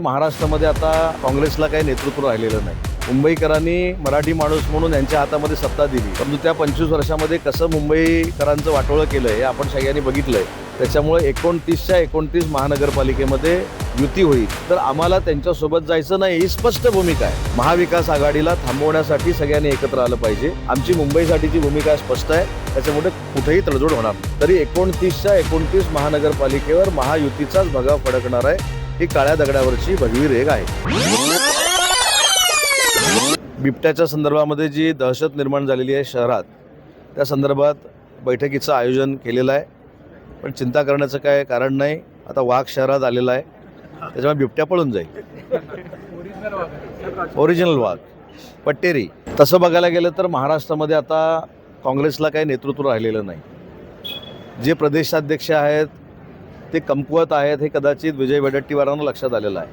महाराष्ट्रामध्ये आता काँग्रेसला काही नेतृत्व राहिलेलं नाही. मुंबईकरांनी मराठी माणूस म्हणून यांच्या हातामध्ये सत्ता दिली. परंतु त्या पंचवीस वर्षामध्ये कसं मुंबईकरांचं वाटोळं केलं हे आपण सगळ्यांनी बघितलंय. त्याच्यामुळे एकोणतीसच्या एकोणतीस महानगरपालिकेमध्ये युती होईल. तर आम्हाला त्यांच्यासोबत जायचं नाही ही स्पष्ट भूमिका आहे. महाविकास आघाडीला थांबवण्यासाठी सगळ्यांनी एकत्र आलं पाहिजे. आमची मुंबईसाठीची भूमिका स्पष्ट आहे. त्याच्यामुळे कुठेही तडजोड होणार तरी एकोणतीसच्या एकोणतीस महानगरपालिकेवर महायुतीचाच भगाव फडकणार आहे. ही काळ्या दगडावरची भगवी रेग आहे. बिबट्याच्या संदर्भामध्ये जी दहशत निर्माण झालेली आहे शहरात त्या संदर्भात बैठकीचं आयोजन केलेलं आहे. पण चिंता करण्याचं काय कारण नाही. आता वाघ शहरात आलेला आहे. त्याच्यामुळे बिबट्या पळून जाईल. ओरिजिनल वाघ. पट्टेरी. तसं बघायला गेलं तर महाराष्ट्रामध्ये आता काँग्रेसला काही नेतृत्व राहिलेलं नाही. जे प्रदेशाध्यक्ष आहेत ते कमकुवत आहेत हे कदाचित विजय वडेट्टीवारांना लक्षात आलेलं आहे.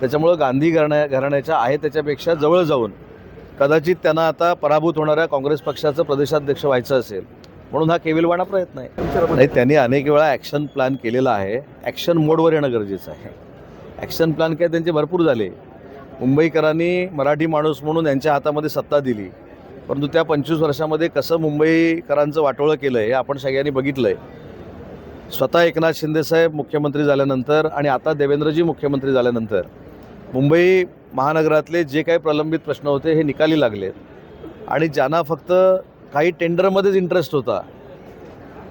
त्याच्यामुळं गांधी घराण्या घराण्याच्या आहे त्याच्यापेक्षा जवळ जाऊन कदाचित त्यांना आता पराभूत होणाऱ्या काँग्रेस पक्षाचं प्रदेशाध्यक्ष व्हायचं असेल म्हणून हा केविलवाणा प्रयत्न आहे. नाही त्यांनी अनेक वेळा ॲक्शन प्लॅन केलेला आहे. ॲक्शन मोडवर येणं गरजेचं आहे. ॲक्शन प्लॅन काय त्यांचे भरपूर झाले. मुंबईकरांनी मराठी माणूस म्हणून यांच्या हातामध्ये सत्ता दिली. परंतु त्या पंचवीस वर्षामध्ये कसं मुंबईकरांचं वाटोळं केलं आहे हे आपण सगळ्यांनी बघितलं आहे स्वतः एकनाथ शिंदेसाहेब मुख्यमंत्री झाल्यानंतर आणि आता देवेंद्रजी मुख्यमंत्री झाल्यानंतर मुंबई महानगरातले जे काही प्रलंबित प्रश्न होते हे निकाली लागले आणि ज्यांना फक्त काही टेंडरमध्येच इंटरेस्ट होता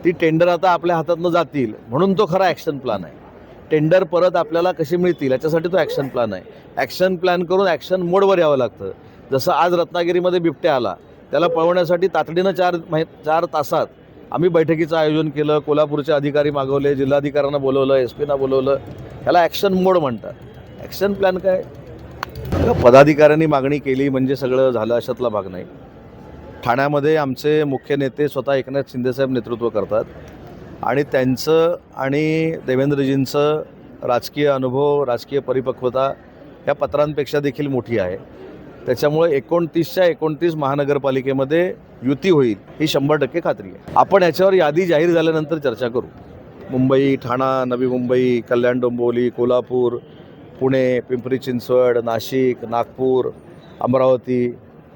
ती टेंडर आता आपल्या हातातनं जातील. म्हणून तो खरा ॲक्शन प्लॅन आहे. टेंडर परत आपल्याला कशी मिळतील याच्यासाठी तो ॲक्शन प्लॅन आहे. ॲक्शन प्लॅन करून ॲक्शन मोडवर यावं लागतं. जसं आज रत्नागिरीमध्ये बिबट्या आला त्याला पळवण्यासाठी तातडीनं चार महि चार तासात आम्ही बैठकीचं आयोजन केलं कोल्हापूरचे अधिकारी मागवले जिल्हाधिकाऱ्यांना बोलवलं एस पीना बोलवलं. ह्याला ॲक्शन मोड म्हणतात. ॲक्शन प्लॅन काय? पदाधिकाऱ्यांनी मागणी केली म्हणजे सगळं झालं अशातला भाग नाही. ठाण्यामध्ये आमचे मुख्य नेते स्वतः एकनाथ शिंदेसाहेब नेतृत्व करतात. आणि त्यांचं आणि देवेंद्रजींचं राजकीय अनुभव राजकीय परिपक्वता या पत्रांपेक्षा देखील मोठी आहे. त्याच्यामुळे एकोणतीसच्या एकोणतीस महानगरपालिकेमध्ये युती होईल ही शंभर टक्के खात्री आहे. आपण याच्यावर यादी जाहीर झाल्यानंतर चर्चा करू. मुंबई ठाणा नवी मुंबई कल्याण डोंबिवली कोल्हापूर पुणे पिंपरी चिंचवड नाशिक नागपूर अमरावती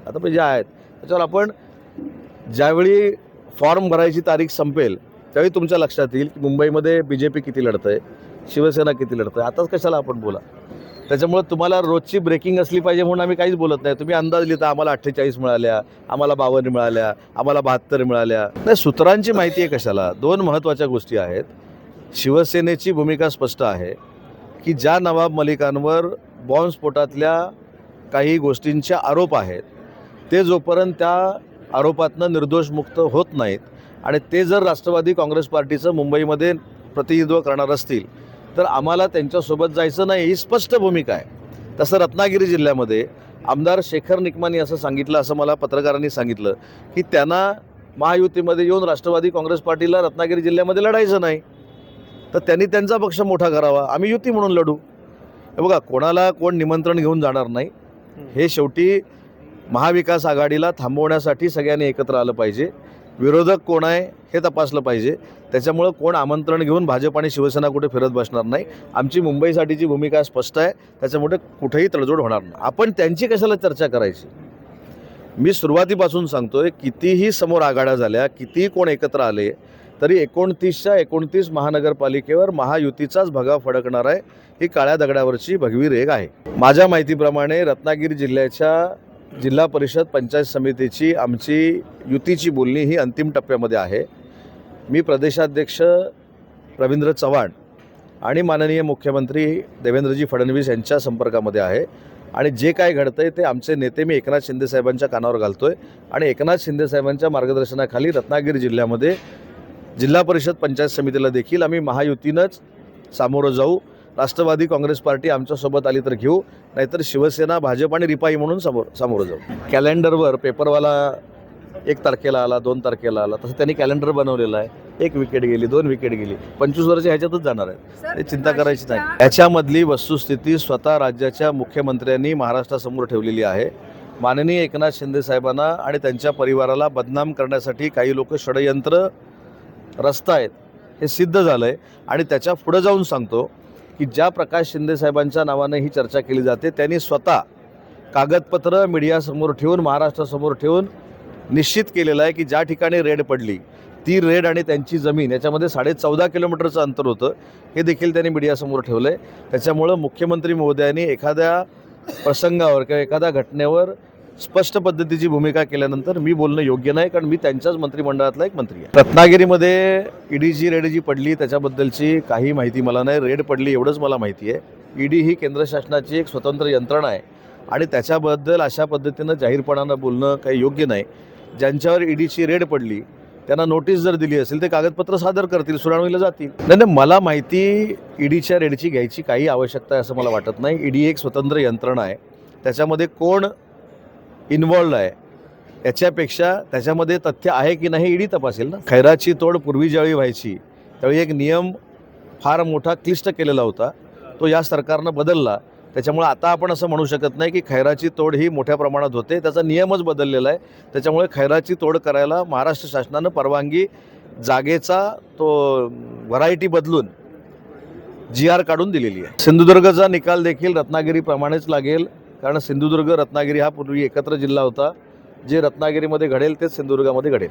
आता म्हणजे ज्या आहेत त्याच्यावर आपण ज्यावेळी फॉर्म भरायची तारीख संपेल त्यावेळी तुमच्या लक्षात येईल की मुंबईमध्ये बी जे पी किती लढतं आहे शिवसेना किती लढतं आहे आताच कशाला आपण बोला. त्याच्यामुळं तुम्हाला रोजची ब्रेकिंग असली पाहिजे म्हणून आम्ही काहीच बोलत नाही. तुम्ही अंदाज लिहिता आम्हाला अठ्ठेचाळीस मिळाल्या आम्हाला बावन्न मिळाल्या आम्हाला बहात्तर मिळाल्या. नाही सूत्रांची माहिती आहे कशाला? दोन महत्त्वाच्या गोष्टी आहेत. शिवसेनेची भूमिका स्पष्ट आहे की ज्या नवाब मलिकांवर बॉम्बस्फोटातल्या काही गोष्टींचे आरोप आहेत ते जोपर्यंत त्या आरोपातनं निर्दोष मुक्त होत नाहीत आणि ते जर राष्ट्रवादी काँग्रेस पार्टीचं मुंबईमध्ये प्रतिनिधित्व करणार असतील तर आम्हाला त्यांच्यासोबत जायचं नाही ही स्पष्ट भूमिका आहे. तसं रत्नागिरी जिल्ह्यामध्ये आमदार शेखर निकमानी असं सांगितलं असं मला पत्रकारांनी सांगितलं की त्यांना महायुतीमध्ये येऊन राष्ट्रवादी काँग्रेस पार्टीला रत्नागिरी जिल्ह्यामध्ये लढायचं नाही. तर त्यांनी त्यांचा पक्ष मोठा करावा. आम्ही युती म्हणून लढू. हे बघा कोणाला कोण निमंत्रण घेऊन जाणार नाही हे शेवटी महाविकास आघाडीला थांबवण्यासाठी सगळ्यांनी एकत्र आलं पाहिजे. विरोधक कोण आहे हे तपासलं पाहिजे. त्याच्यामुळं कोण आमंत्रण घेऊन भाजप आणि शिवसेना कुठे फिरत बसणार नाही. आमची मुंबईसाठीची भूमिका स्पष्ट आहे. त्याच्यामुळे कुठेही तडजोड होणार नाही. आपण त्यांची कशाला चर्चा करायची? मी सुरुवातीपासून सांगतोय कितीही समोर आघाड्या झाल्या कितीही कोण एकत्र आले तरी एकोणतीसच्या एकोणतीस महानगरपालिकेवर महायुतीचाच भगाव फडकणार आहे ही काळ्या दगडावरची भगवी रेग आहे. माझ्या माहितीप्रमाणे रत्नागिरी जिल्ह्याच्या जिल्हा परिषद पंचायत समितीची आमची युतीची बोलणी ही अंतिम टप्प्यामध्ये आहे. मी प्रदेशाध्यक्ष रवींद्र चव्हाण आणि माननीय मुख्यमंत्री देवेंद्रजी फडणवीस यांच्या संपर्कामध्ये आहे. आणि जे काय घडतं आहे ते आमचे नेते मी एकनाथ शिंदेसाहेबांच्या कानावर घालतो आहे आणि एकनाथ शिंदेसाहेबांच्या मार्गदर्शनाखाली रत्नागिरी जिल्ह्यामध्ये जिल्हा परिषद पंचायत समितीला देखील आम्ही महायुतीनंच सामोरं जाऊ. राष्ट्रवादी काँग्रेस पार्टी आमच्यासोबत आली तर घेऊ नाहीतर शिवसेना भाजप आणि रिपाई म्हणून समोर सामोरं जाऊ. कॅलेंडरवर पेपरवाला एक तारखेला आला दोन तारखेला आला तसं त्यांनी कॅलेंडर बनवलेलं आहे. एक विकेट गेली दोन विकेट गेली. पंचवीस वर्ष ह्याच्यातच जाणार आहे ते चिंता करायची नाही. याच्यामधली वस्तुस्थिती स्वतः राज्याच्या मुख्यमंत्र्यांनी महाराष्ट्रासमोर ठेवलेली आहे. माननीय एकनाथ शिंदे साहेबांना आणि त्यांच्या परिवाराला बदनाम करण्यासाठी काही लोक षडयंत्र रचतायत हे सिद्ध झालं आहे आणि त्याच्या पुढं जाऊन सांगतो की ज्या प्रकाश शिंदे साहेबांच्या नावानं ही चर्चा केली जाते त्यांनी स्वतः कागदपत्र मीडियासमोर ठेवून महाराष्ट्रासमोर ठेवून निश्चित केलेलं आहे की ज्या ठिकाणी रेड पडली ती रेड आणि त्यांची जमीन याच्यामध्ये साडे चौदा किलोमीटरचं अंतर होतं हे देखील त्यांनी मीडियासमोर ठेवलं आहे त्याच्यामुळं मुख्यमंत्री महोदयांनी एखाद्या प्रसंगावर किंवा एखाद्या घटनेवर स्पष्ट पद्धतीची भूमिका केल्यानंतर मी बोलणं योग्य नाही कारण मी त्यांच्याच मंत्रिमंडळातला एक मंत्री आहे. रत्नागिरीमध्ये ईडीची रेड जी पडली त्याच्याबद्दलची काही माहिती मला नाही. रेड पडली एवढंच मला माहिती आहे. ईडी ही केंद्र शासनाची एक स्वतंत्र यंत्रणा आहे. आणि त्याच्याबद्दल अशा पद्धतीनं जाहीरपणानं बोलणं काही योग्य नाही. ज्यांच्यावर ईडीची रेड पडली त्यांना नोटीस जर दिली असेल ते कागदपत्र सादर करतील सुनावणीला जातील. नाही नाही मला माहिती ईडीच्या रेडची घ्यायची काही आवश्यकता आहे असं मला वाटत नाही. ईडी एक स्वतंत्र यंत्रणा आहे. त्याच्यामध्ये कोण इन्वॉल्ड आहे. याच्यापेक्षा त्याच्यामध्ये तथ्य आहे की नाही ईडी तपासेल ना? खैराची तोड पूर्वी ज्यावेळी व्हायची त्यावेळी एक नियम फार मोठा क्लिष्ट केलेला होता. तो या सरकारनं बदलला. त्याच्यामुळे आता आपण असं म्हणू शकत नाही की खैराची तोड ही मोठ्या प्रमाणात होते. त्याचा नियमच बदललेला आहे. त्याच्यामुळे खैराची तोड करायला महाराष्ट्र शासनानं परवानगी जागेचा तो व्हरायटी बदलून जी आर काढून दिलेली आहे. सिंधुदुर्गचा निकाल देखील रत्नागिरीप्रमाणेच लागेल. कारण सिंधुदुर्ग रत्नागिरी हा पूर्वी एकत्र जिल्हा होता. जे रत्नागिरीमध्ये घडेल तेच सिंधुदुर्गामध्ये घडेल.